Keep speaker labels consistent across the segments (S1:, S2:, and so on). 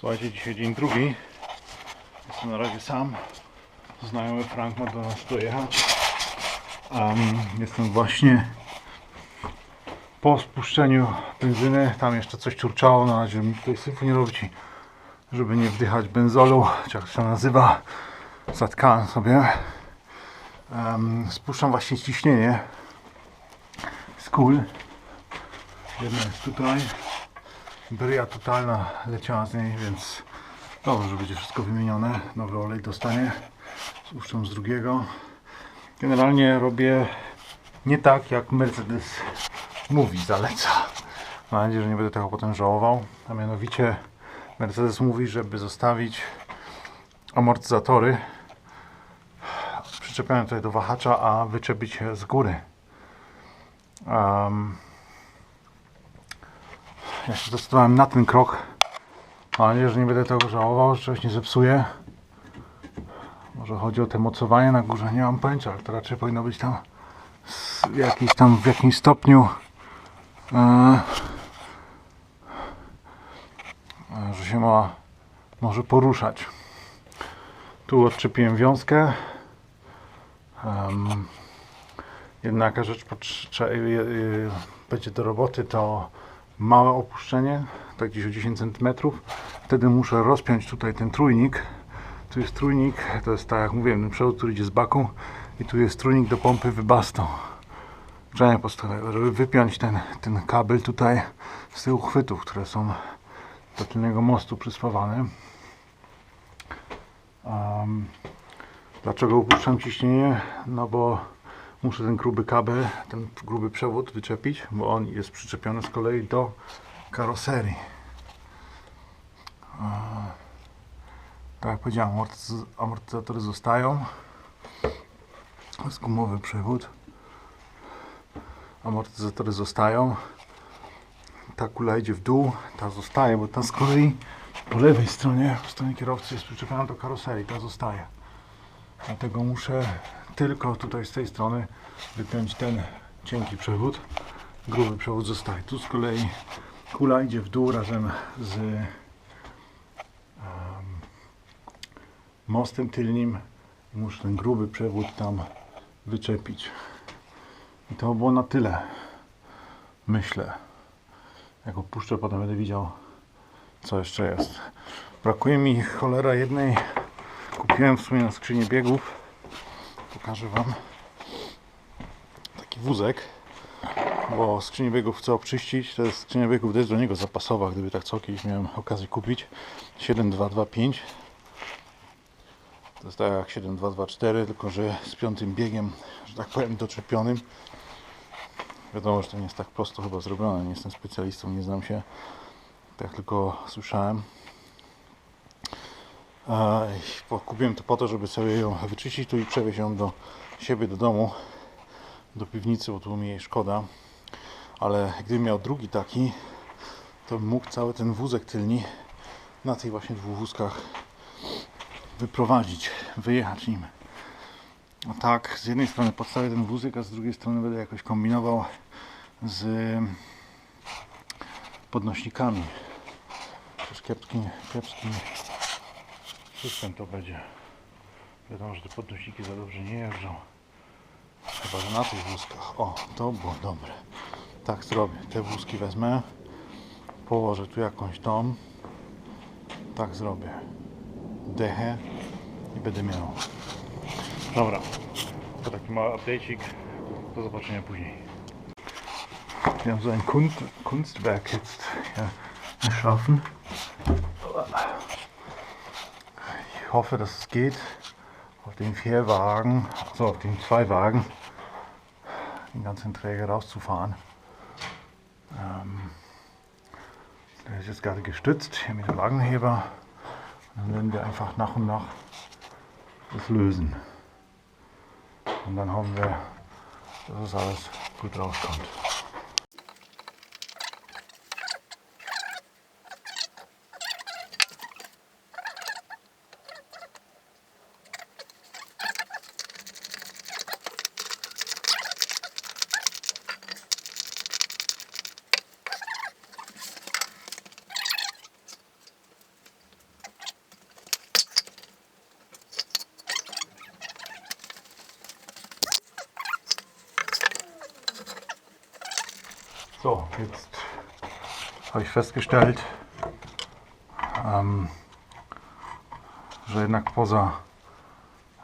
S1: Słuchajcie, dzisiaj dzień drugi. Jestem na razie sam. Znajomy Frank ma do nas dojechać. Um, jestem właśnie po spuszczeniu benzyny. Tam jeszcze coś turczało. Na razie mi tutaj syfu nie robić, żeby nie wdychać benzolu, czy jak się nazywa. Zatkałem sobie. Um, spuszczam właśnie ciśnienie z kul. Jedna jest tutaj. Bryja totalna leciała z niej, więc dobrze, że będzie wszystko wymienione. Nowy olej dostanie. Spuszczam z drugiego. Generalnie robię nie tak, jak Mercedes mówi, zaleca. Mam nadzieję, że nie będę tego potem żałował. A mianowicie Mercedes mówi, żeby zostawić amortyzatory przyczepione tutaj do wahacza, a wyczepić je z góry. Um, ja się zdecydowałem na ten krok. Mam nadzieję, że nie będę tego żałował, że czegoś nie zepsuję. Może chodzi o te mocowanie na górze, nie mam pojęcia, ale to raczej powinno być tam w jakiś tam w jakimś stopniu e, że się ma może poruszać. Tu odczepiłem wiązkę. Em, Jednaka rzecz potrze- będzie do roboty to małe opuszczenie, tak gdzieś o 10 cm. Wtedy muszę rozpiąć tutaj ten trójnik. Tu jest trójnik, to jest tak jak mówiłem, ten przewód, który idzie z baku i tu jest trójnik do pompy wybasto. Grzanie postawionego, żeby wypiąć ten, ten kabel tutaj z tych uchwytów, które są do tylnego mostu przyspawane. Um, dlaczego upuszczam ciśnienie? No bo muszę ten gruby kabel, ten gruby przewód wyczepić, bo on jest przyczepiony z kolei do karoserii. Tak jak powiedziałem, amortyz- amortyzatory zostają. Jest gumowy przewód. Amortyzatory zostają. Ta kula idzie w dół, ta zostaje, bo ta z kolei po lewej stronie, po stronie kierowcy jest przyczepiona do karoserii, ta zostaje. Dlatego muszę tylko tutaj z tej strony wypiąć ten cienki przewód. Gruby przewód zostaje. Tu z kolei kula idzie w dół razem z em, mostem tylnym. Muszę ten gruby przewód tam wyczepić. I to było na tyle. Myślę. Jak opuszczę, potem będę widział, co jeszcze jest. Brakuje mi cholera jednej. Kupiłem w sumie na skrzynię biegów. Pokażę Wam taki wózek, bo skrzynię biegów chcę obczyścić. To jest skrzynia biegów, jest do niego zapasowa, gdyby tak co kiedyś miałem okazję kupić. 7225. To jest tak jak 7224, tylko że z piątym biegiem, że tak powiem, doczepionym. Wiadomo, że to nie jest tak prosto chyba zrobione. Nie jestem specjalistą, nie znam się. Tak tylko słyszałem. A, Kupiłem to po to, żeby sobie ją wyczyścić tu i przewieźć ją do siebie do domu, do piwnicy, bo tu mi jej szkoda. Ale gdybym miał drugi taki, to bym mógł cały ten wózek tylni na tych właśnie dwóch wózkach wyprowadzić, wyjechać nim. A tak, z jednej strony podstawię ten wózek, a z drugiej strony będę jakoś kombinował z podnośnikami. Przecież kiepski, kiepski system to będzie. Wiadomo, że te podnośniki za dobrze nie jeżdżą. Chyba, że na tych wózkach. O, to było dobre. Tak zrobię. Te wózki wezmę. Położę tu jakąś tą. Tak zrobię. Dechę i będę miał. Dobra. To taki mały update'ik. Do zobaczenia później. Wir haben so ein Kunst, Kunstwerk jetzt ja, erschaffen. Ich hoffe, dass es geht, auf den vier Wagen, also auf den zwei Wagen, den ganzen Träger rauszufahren. Ähm, der ist jetzt gerade gestützt hier mit dem Wagenheber. Dann werden wir einfach nach und nach das lösen. Und dann hoffen wir, dass es alles gut rauskommt. Jetzt habe ich festgestellt, um, że jednak poza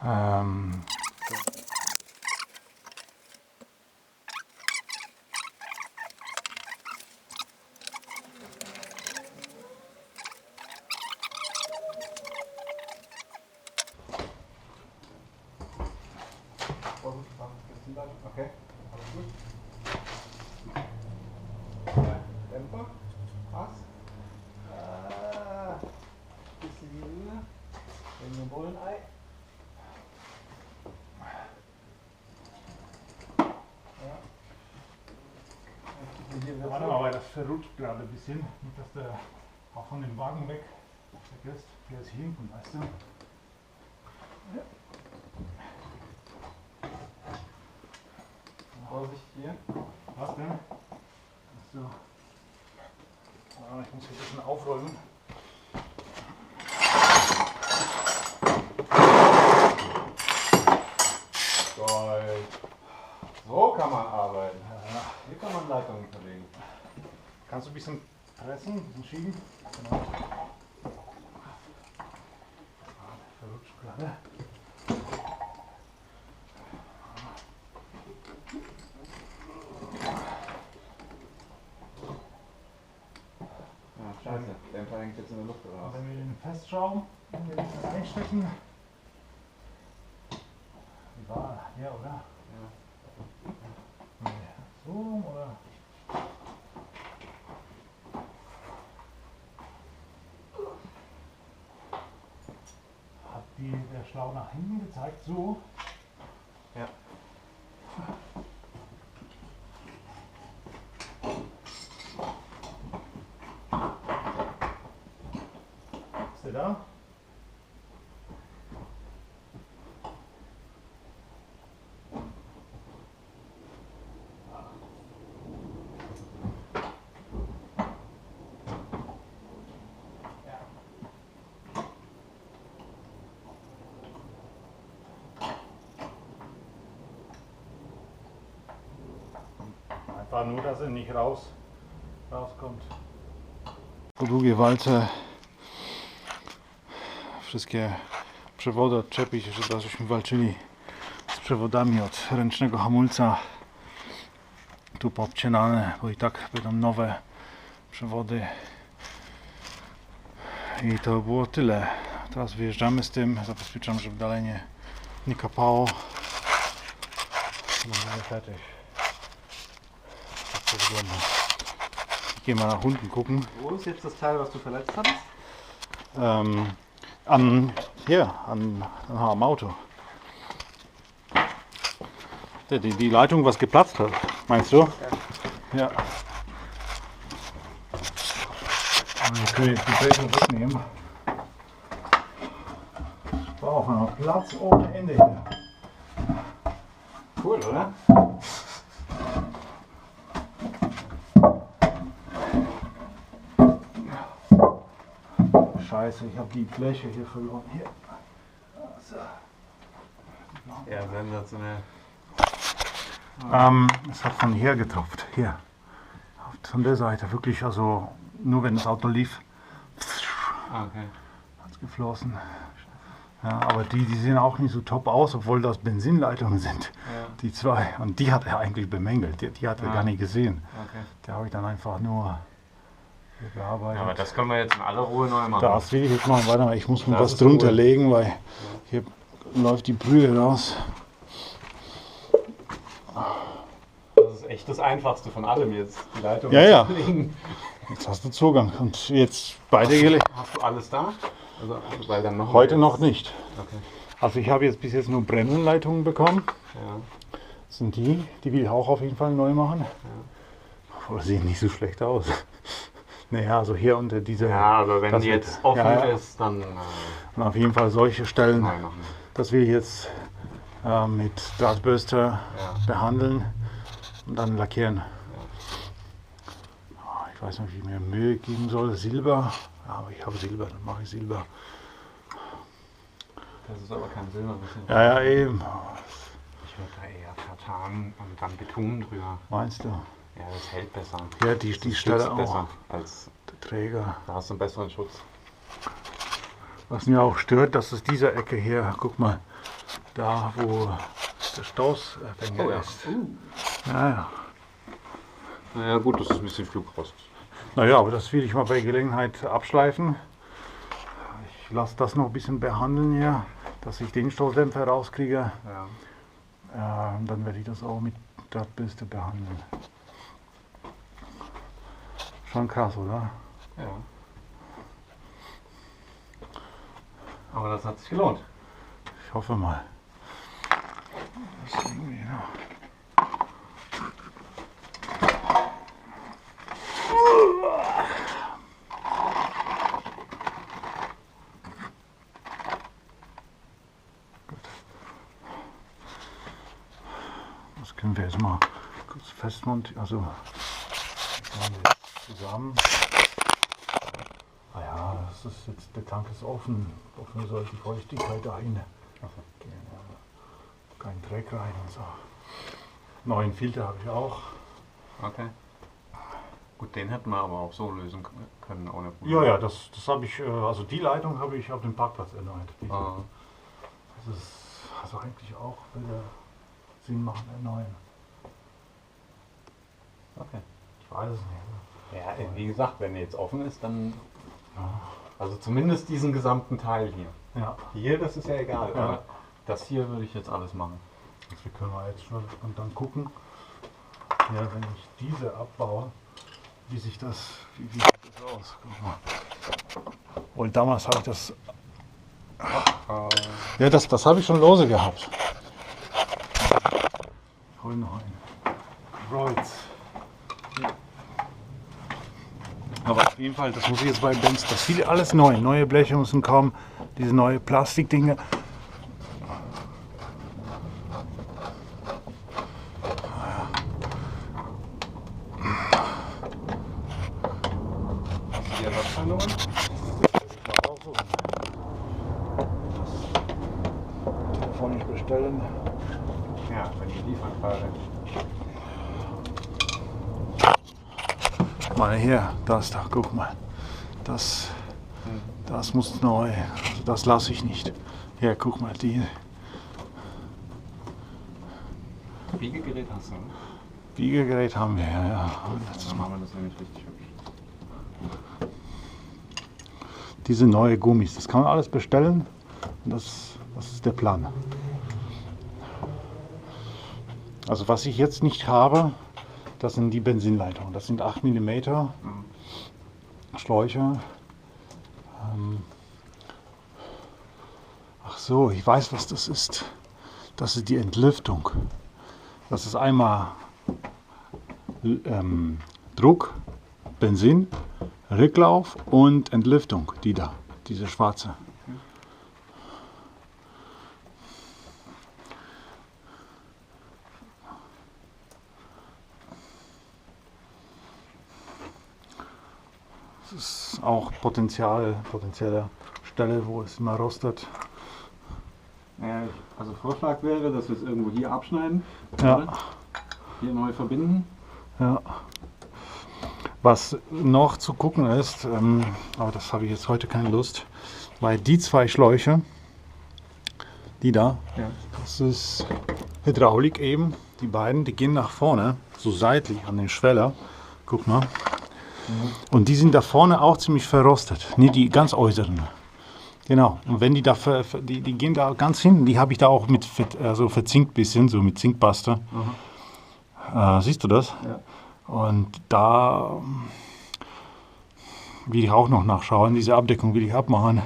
S1: um, Okay, alles gut. Dämpfer, Pass. Ah, bisschen jünger. Wenn wir wollen, Ei. Ja. Warte mal, weil das verrutscht gerade ein bisschen. Nicht, dass der auch von dem Wagen weg ist. Der ist hinten, weißt du?
S2: Vorsicht hier.
S1: Was denn? So. Ah, ich muss hier ein bisschen aufräumen.
S2: Toll. So kann man arbeiten.
S1: Ja.
S2: Hier kann man Leitungen verlegen.
S1: Kannst du ein ein bisschen schieben? Genau. Ah, der verrutscht gerade.
S2: Ja, scheiße. Dämpfer hängt jetzt in der Luft
S1: Und
S2: raus.
S1: wenn wir den festschrauben, wenn wir das dann einstecken. Wie war der, oder?
S2: Ja.
S1: So oder? Hat die der Schlau nach hinten gezeigt, so? Einfach nur, dass er nicht raus, rauskommt. Po długie walce wszystkie przewody odczepić, teraz żeśmy walczyli z przewodami od ręcznego hamulca. Tu poobcinane, bo i tak będą nowe przewody. I to było tyle. Teraz wyjeżdżamy z tym. Zabezpieczam, żeby dalej nie, nie kapało. Mamy wygląda ich gehe mal nach unten gucken
S2: Wo ist jetzt das Teil, was du verletzt hattest?
S1: ähm, an hier an, am Auto. Die, die, Leitung, was geplatzt hat, meinst du? Ja. Aber wir können jetzt die Felgen wegnehmen. Brauchen wir Platz ohne Ende hier.
S2: Cool, oder?
S1: Scheiße, ich habe die Fläche hier verloren. Hier. So.
S2: Ja, sensationell.
S1: Ähm, es hat von hier getropft. Hier. Von der Seite. Wirklich, also nur wenn das Auto lief,
S2: Ah, okay.
S1: hat es geflossen. Ja, aber die, die sehen auch nicht so top aus, obwohl das Benzinleitungen sind.
S2: Ja,
S1: Die zwei. Und die hat er eigentlich bemängelt. Die, die hat er
S2: Ah.
S1: gar nicht gesehen.
S2: okay.
S1: Die habe ich dann einfach nur hier bearbeitet.
S2: Aber das können wir jetzt in aller Ruhe neu machen.
S1: das will ich jetzt machen. Warte mal, ich muss mir
S2: Das
S1: was drunter
S2: cool.
S1: legen, weil hier läuft die Brühe raus.
S2: Das ist echt das Einfachste von allem jetzt, die Leitung
S1: Ja, ja.
S2: zu legen.
S1: Jetzt hast du Zugang. Und jetzt beide gelegt.
S2: Hast du alles da? Also, weil dann noch
S1: Heute noch nicht.
S2: Okay.
S1: Also ich habe jetzt bis jetzt nur Brennleitungen bekommen.
S2: Ja.
S1: Das sind die, die will ich auch auf jeden Fall neu machen. Aber sehen nicht so schlecht aus. Naja, also hier unter dieser.
S2: ja, aber wenn die jetzt offen
S1: ja, ja.
S2: ist, dann äh,
S1: Und auf jeden Fall solche Stellen,
S2: machen.
S1: dass wir jetzt äh, mit Drahtbürster
S2: Ja.
S1: behandeln und dann lackieren. Ah, Ich weiß nicht, wie ich mir Mühe geben soll. Silber. Ja, aber ich habe Silber, dann mache ich Silber.
S2: Das ist aber kein Silber.
S1: Ja, ja, eben.
S2: Ich würde da eher vertan und dann Beton drüber.
S1: Meinst du?
S2: Ja, das hält besser.
S1: Ja, die, die
S2: Das
S1: Stelle auch.
S2: Als,
S1: Der Träger.
S2: da hast du einen besseren Schutz.
S1: Was mir auch stört, dass es diese Ecke hier, guck mal, da wo der Stoßfänger
S2: Oh ja.
S1: ist. Ja, ja.
S2: Naja, gut, das ist ein bisschen Flugrost.
S1: Naja, aber das will ich mal bei Gelegenheit abschleifen. Ich lasse das noch ein bisschen behandeln hier, dass ich den Stoßdämpfer rauskriege.
S2: Ja.
S1: Äh, dann werde ich das auch mit Drahtbürste behandeln. Schon krass, oder?
S2: ja. Aber das hat sich gelohnt.
S1: Ich hoffe mal. Das können wir jetzt mal kurz festmontieren. Also, zusammen. Ah ja, das ist jetzt, der Tank ist offen. Offen soll die Feuchtigkeit aber Kein Dreck rein und so. Neuen Filter habe ich auch.
S2: Okay. Gut, den hätten wir aber auch so lösen können ohne
S1: Ja, ja, das, das habe ich, äh, also die Leitung habe ich auf dem Parkplatz erneuert.
S2: Ah,
S1: Das ist also eigentlich auch würde Sinn machen, erneuern.
S2: okay.
S1: Ich weiß es nicht.
S2: Ja, wie gesagt, wenn jetzt offen ist, dann. Also zumindest diesen gesamten Teil hier.
S1: Ja,
S2: Hier, das ist ja egal.
S1: Ja.
S2: Aber das hier würde ich jetzt alles machen.
S1: das wir können wir jetzt schon und dann gucken, ja, wenn ich diese abbaue, wie sich das, wie, wie sieht das aus? Guck mal. Und damals habe ich das Ja, das, das habe ich schon lose gehabt. Hol noch einen. Kreuz. Aber auf jeden Fall, das muss ich jetzt bei Benz, das ist alles neu. Neue Bleche müssen kommen, diese neue Plastikdinge. Telefonisch bestellen.
S2: Ja, wenn liefern gerade.
S1: Mal her, das da, guck mal. Das, das muss neu. Also das lasse ich nicht. Ja, guck mal, die
S2: Biegegerät hast du, ne?
S1: Biegegerät haben wir, ja. ja. Das
S2: nämlich richtig hübsch.
S1: Diese neue Gummis, das kann man alles bestellen. Und das, das ist der Plan. Also was ich jetzt nicht habe, das sind die Benzinleitungen. Das sind 8 mm Schläuche. Ähm, Ach so, ich weiß, was das ist. Das ist die Entlüftung. Das ist einmal ähm, Druck, Benzin, Rücklauf und Entlüftung, die da, diese schwarze. Das ist auch Potenzial, potenzielle Stelle, wo es immer rostet.
S2: Also Vorschlag wäre, dass wir es irgendwo hier abschneiden.
S1: Ja.
S2: Hier neu verbinden.
S1: Ja. Was noch zu gucken ist, ähm, aber das habe ich jetzt heute keine Lust, weil die zwei Schläuche, die da,
S2: Ja.
S1: das ist Hydraulik eben, die beiden, die gehen nach vorne, so seitlich an den Schweller. Guck mal. Und die sind da vorne auch ziemlich verrostet, nicht die ganz äußeren. Genau. Und wenn die da, die, die gehen da ganz hinten, die habe ich da auch mit also verzinkt bisschen, so mit Zinkpaste. Äh, siehst du das?
S2: Ja.
S1: Und da ähm, will ich auch noch nachschauen. Diese Abdeckung will ich abmachen.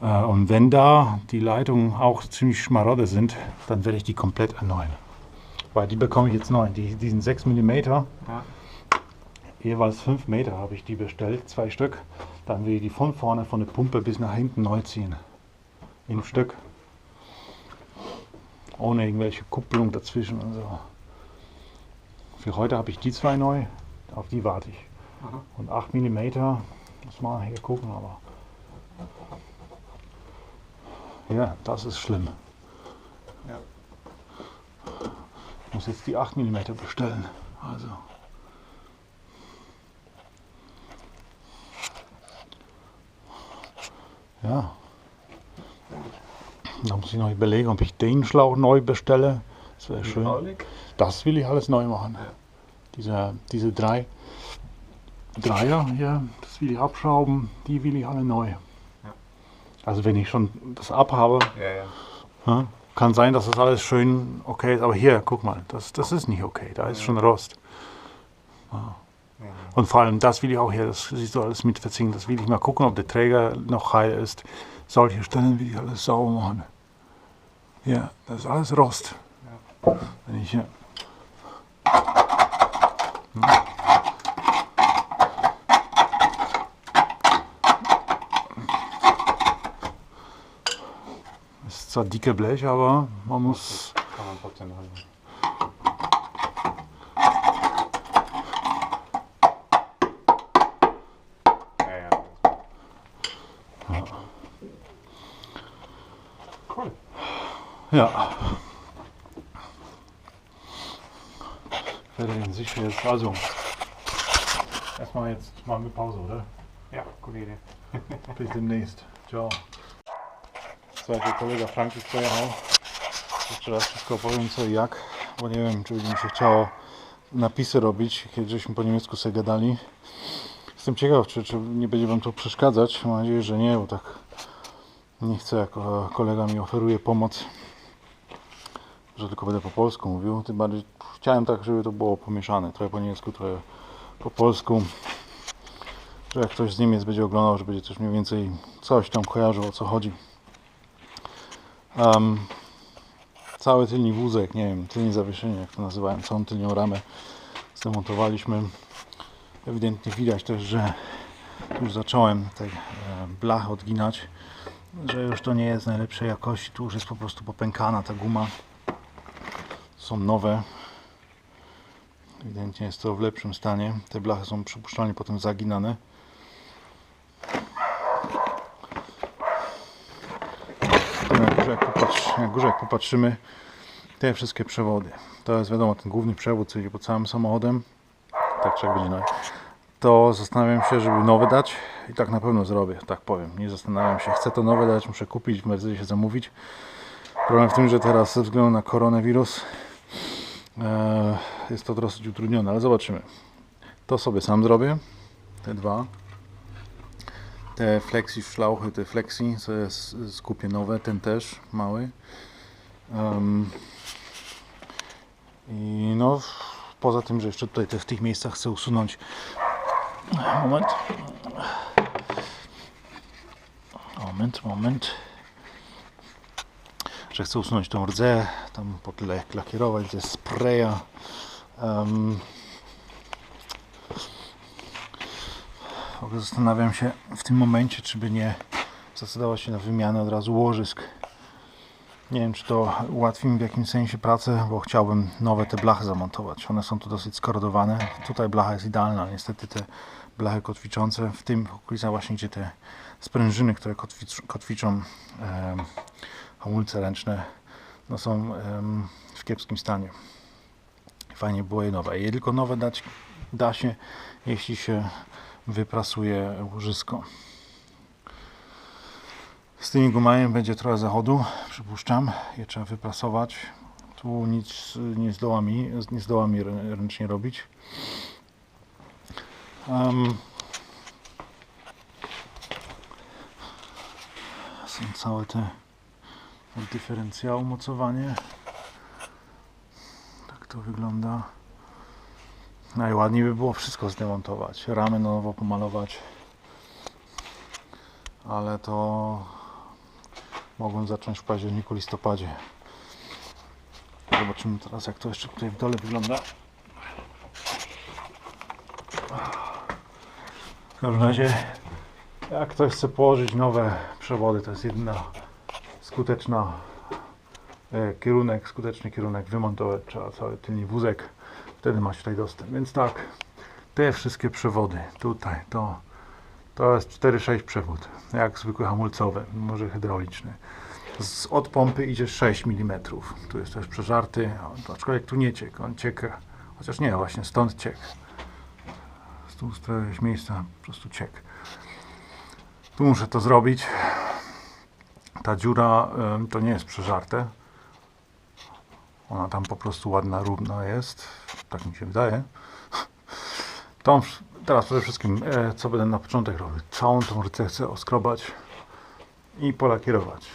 S1: Äh, und wenn da die Leitungen auch ziemlich schmarode sind, dann werde ich die komplett erneuern. Weil die bekomme ich jetzt neu. Die, die sind 6 mm,
S2: Ja.
S1: Jeweils 5 Meter habe ich die bestellt, zwei Stück. Dann will ich die von vorne von der Pumpe bis nach hinten neu ziehen. In Stück. Ohne irgendwelche Kupplung dazwischen und so. Für heute habe ich die zwei neu, auf die warte ich.
S2: Aha.
S1: Und 8 mm, muss man hier gucken, aber. Ja, das ist schlimm.
S2: Ja.
S1: Ich muss jetzt die 8 mm bestellen. Also. Ja. Da muss ich noch überlegen, ob ich den Schlauch neu bestelle. Das wäre schön. Das will ich alles neu machen. Diese, diese drei Dreier hier, das will ich abschrauben, die will ich alle neu. Also wenn ich schon das abhabe,
S2: Ja, ja.
S1: ja, kann sein, dass das alles schön okay ist. Aber hier, guck mal, das, das ist nicht okay. Da ist schon Rost. Ja. Und vor allem das will ich auch hier, das siehst du alles mit verziehen. Das will ich mal gucken, ob der Träger noch heil ist. Solche Stellen will ich alles sauber machen. Hier, das ist alles Rost. Wenn ich hier. Ist zwar dicke Blech, aber man muss.
S2: Kann man trotzdem machen. Ja.
S1: Ich werde den sicher jetzt. Also. Erstmal jetzt machen wir Pause, oder?
S2: Ja, gute Idee.
S1: Bis demnächst. Ciao. Słuchajcie, kolega Frank już pojechał. Jeszcze raz wszystko powiem co i jak, bo nie wiem czy będzie mi się chciało napisy robić, kiedy żeśmy po niemiecku sobie gadali. Jestem ciekaw, czy, czy nie będzie Wam to przeszkadzać. Mam nadzieję, że nie, bo tak nie chcę, jako kolega mi oferuje pomoc, że tylko będę po polsku mówił. Tym bardziej chciałem tak, żeby to było pomieszane. Trochę po niemiecku, trochę po polsku że jak ktoś z Niemiec będzie oglądał, że będzie też mniej więcej coś tam kojarzył o co chodzi. Em, cały tylni wózek, nie wiem, tylnie zawieszenie, jak to nazywałem, całą tylnią ramę zdemontowaliśmy. Ewidentnie widać też, że już zacząłem te e, blachy odginać, że już to nie jest najlepszej jakości, tu już jest po prostu popękana ta guma. Są nowe, Ewidentnie jest to w lepszym stanie. Te blachy są przypuszczalnie potem zaginane. Na górze jak, popatrz, na górze jak popatrzymy, te wszystkie przewody. To jest wiadomo ten główny przewód, co idzie pod całym samochodem. Tak jak będzie nowy. To zastanawiam się, żeby nowe dać i tak na pewno zrobię, tak powiem. Nie zastanawiam się, chcę to nowe dać, muszę kupić, w Mercedesie zamówić. Problem w tym, że teraz ze względu na koronawirus jest to dosyć utrudnione, ale zobaczymy. To sobie sam zrobię, te dwa. Te flexi szlauchy, te flexi, jest, skupię nowe, ten też mały. Em, I no, poza tym, że jeszcze tutaj te, w tych miejscach chcę usunąć. Moment. Moment, moment. Że chcę usunąć tą rdzę, tam pod lek lakierować, ze spraya. Ogóle zastanawiam się w tym momencie, czy by nie zdecydować się na wymianę od razu łożysk. Nie wiem, czy to ułatwi mi w jakimś sensie pracę, bo chciałbym nowe te blachy zamontować. One są tu dosyć skorodowane. Tutaj blacha jest idealna, niestety te blachy kotwiczące, w tym okolicach właśnie gdzie te sprężyny, które kotwicz, kotwiczą em, hamulce ręczne, no są w kiepskim stanie. Fajnie było je nowe. Je tylko nowe dać da się, jeśli się wyprasuje łożysko. Z tymi gumami będzie trochę zachodu, przypuszczam. Je trzeba wyprasować. Tu nic nie zdoła mi, nie zdoła mi rę- ręcznie robić. Em, są całe te dyferencjał, mocowanie. Tak to wygląda. Najładniej by było wszystko zdemontować. Ramy na nowo pomalować. Ale to mogłem zacząć w październiku, listopadzie. Zobaczymy teraz jak to jeszcze tutaj w dole wygląda. W każdym razie jak ktoś chce położyć nowe przewody, to jest jedyna skuteczna e, kierunek, skuteczny kierunek wymontować trzeba cały tylny wózek. Wtedy macie tutaj dostęp. Więc tak, te wszystkie przewody tutaj, to, to jest 4-6 przewód, jak zwykły hamulcowy, może hydrauliczny. Z, od pompy idzie 6 mm. Tu jest też przeżarty, aczkolwiek tu nie ciek, on cieka, chociaż nie, właśnie stąd ciek. Tu z któregoś miejsca po prostu ciek. Tu muszę to zrobić. Ta dziura to nie jest przeżarte. Ona tam po prostu ładna, równa jest. Tak mi się wydaje. Tą, teraz przede wszystkim, e, co będę na początek robił? Całą tą rysę chcę oskrobać i polakierować.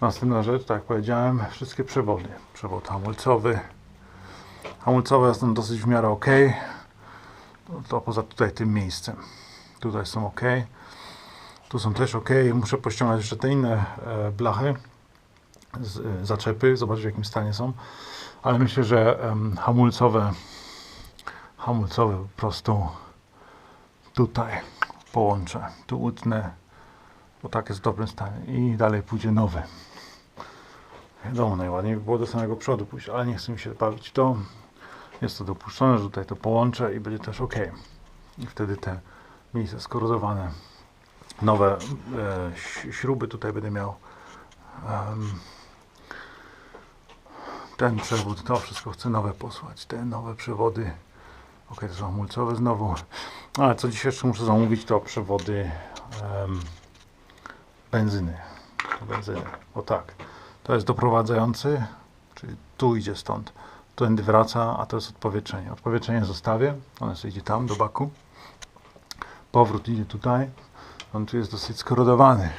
S1: Następna rzecz, tak jak powiedziałem, wszystkie przewody. Przewód hamulcowy. Hamulcowe są dosyć w miarę ok. To, to poza tutaj tym miejscem. Tutaj są ok. Tu są też ok. Muszę pościągać jeszcze te inne e, blachy, e, zaczepy, zobaczyć w jakim stanie są. Ale myślę, że hamulcowe, hamulcowe po prostu tutaj połączę. Tu utnę, bo tak jest w dobrym stanie. I dalej pójdzie nowy. Wiadomo, najładniej by było do samego przodu pójść, ale nie chcę mi się bawić to. Jest to dopuszczone, że tutaj to połączę i będzie też ok. I wtedy te miejsca skorodowane, nowe e, śruby tutaj będę miał. Em, ten przewód, to wszystko chcę nowe posłać. Te nowe przewody. Ok, to są hamulcowe znowu. Ale co dzisiaj jeszcze muszę zamówić, to przewody em, benzyny. Benzyny. O tak. To jest doprowadzający, czyli tu idzie stąd. Tędy wraca, a to jest odpowietrzenie. Odpowietrzenie zostawię, ono sobie idzie tam, do baku. Powrót idzie tutaj. On tu jest dosyć skorodowany.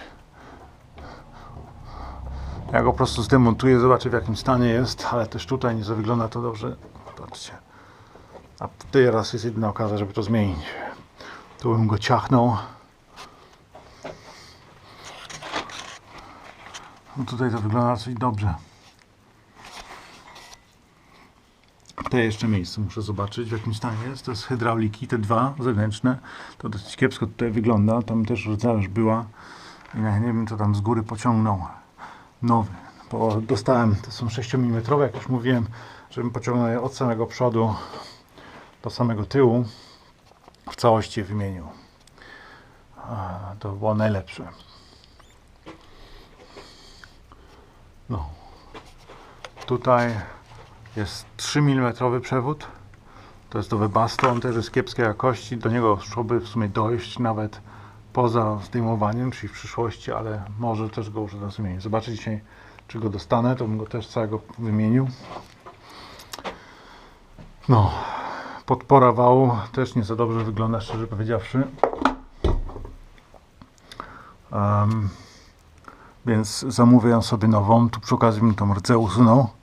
S1: Ja go po prostu zdemontuję, zobaczę w jakim stanie jest, ale też tutaj nie wygląda to dobrze. Patrzcie. A teraz jest jedyna okazja, żeby to zmienić. Tu bym go ciachnął. No tutaj to wygląda dosyć dobrze. Te jeszcze miejsce muszę zobaczyć w jakim stanie jest. To jest hydrauliki, te dwa zewnętrzne. To dosyć kiepsko tutaj wygląda. Tam też rdza już była. I nie wiem, co tam z góry pociągnął. Nowy. Bo dostałem, to są 6 mm, jak już mówiłem, żebym pociągnął je od samego przodu do samego tyłu. W całości je wymienił. To by było najlepsze. No. Tutaj jest 3 mm przewód. To jest Webasto. On też jest kiepskiej jakości. Do niego szłoby w sumie dojść nawet poza zdejmowaniem, czyli w przyszłości, ale może też go użyć do zmienić. Zobaczę dzisiaj, czy go dostanę, to bym go też całego wymienił. No, podpora wału też nie za dobrze wygląda, szczerze powiedziawszy. Em, więc zamówię ją sobie nową. Tu przy okazji bym tą rdzę usunął.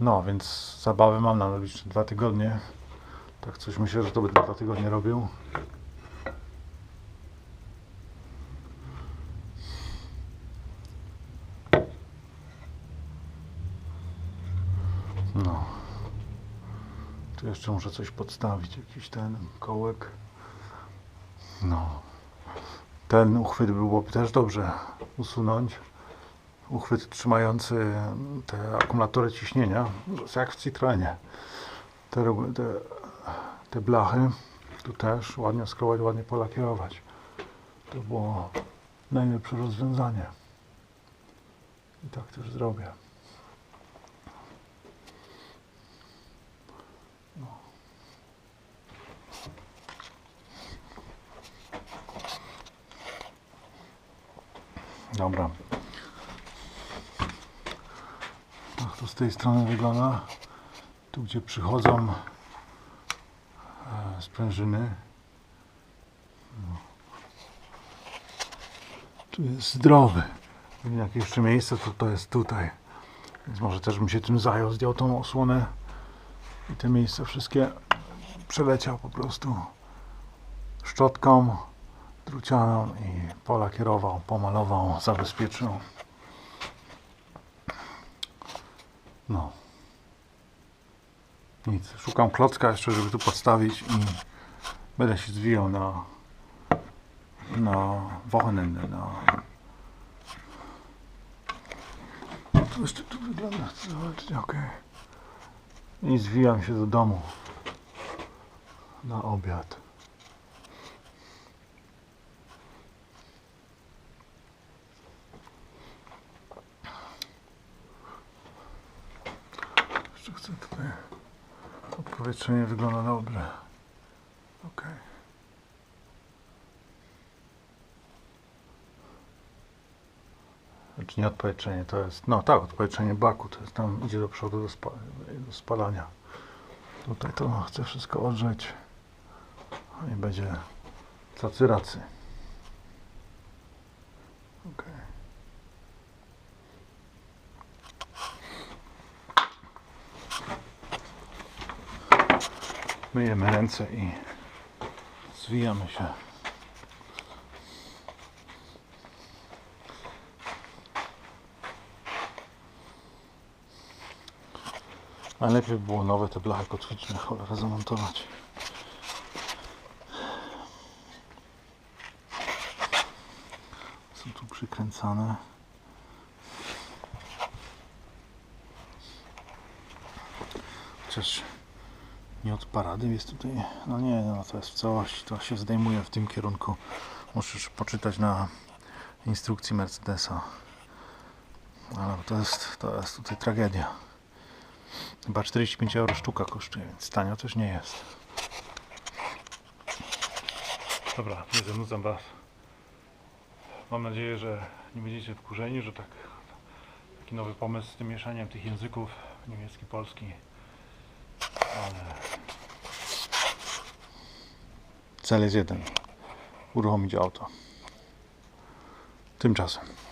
S1: No, więc zabawę mam na najbliższe dwa tygodnie. Tak coś myślę, że to będę dwa tygodnie robił. No. Tu jeszcze muszę coś podstawić, jakiś ten kołek. No. Ten uchwyt byłoby też dobrze usunąć. Uchwyt trzymający te akumulatory ciśnienia, jak w Citroenie. Te, te, te blachy tu też ładnie skrować, ładnie polakierować. To było najlepsze rozwiązanie. I tak też zrobię. Dobra. To z tej strony wygląda. Tu gdzie przychodzą e, sprężyny. No. Tu jest zdrowy. Jak jeszcze miejsce, to to jest tutaj. Więc może też bym się tym zajął, zdjął tą osłonę i te miejsca wszystkie przeleciał po prostu szczotką drucianą i polakierował, pomalował, zabezpieczył. No. Nic. Szukam klocka jeszcze, żeby tu podstawić i będę się zwijał na na Wochenende, na to jeszcze tu wygląda, zobaczcie, okej. I zwijam się do domu na obiad. jeszcze chcę tutaj. To powietrze nie wygląda dobrze. Ok. Znaczy nie odpowietrzenie, to jest, no tak, odpowietrzenie baku, to jest tam idzie do przodu do, spa, do spalania. Tutaj to chcę wszystko odrzeć no i będzie cacy racy. Myjemy ręce i zwijamy się. Najlepiej by było nowe te blachy kotwiczne cholera zamontować. Są tu przykręcane. Chociaż nie od parady jest tutaj. No nie, no to jest w całości. To się zdejmuje w tym kierunku. Musisz poczytać na instrukcji Mercedesa. Ale to jest, to jest tutaj tragedia. Chyba 45 euro sztuka kosztuje, więc tanio też nie jest. Dobra, nie zanudzam Was. Mam nadzieję, że nie będziecie wkurzeni, że tak, taki nowy pomysł z tym mieszaniem tych języków, niemiecki, polski. Cel jest jeden. Uruchomić auto. Tymczasem.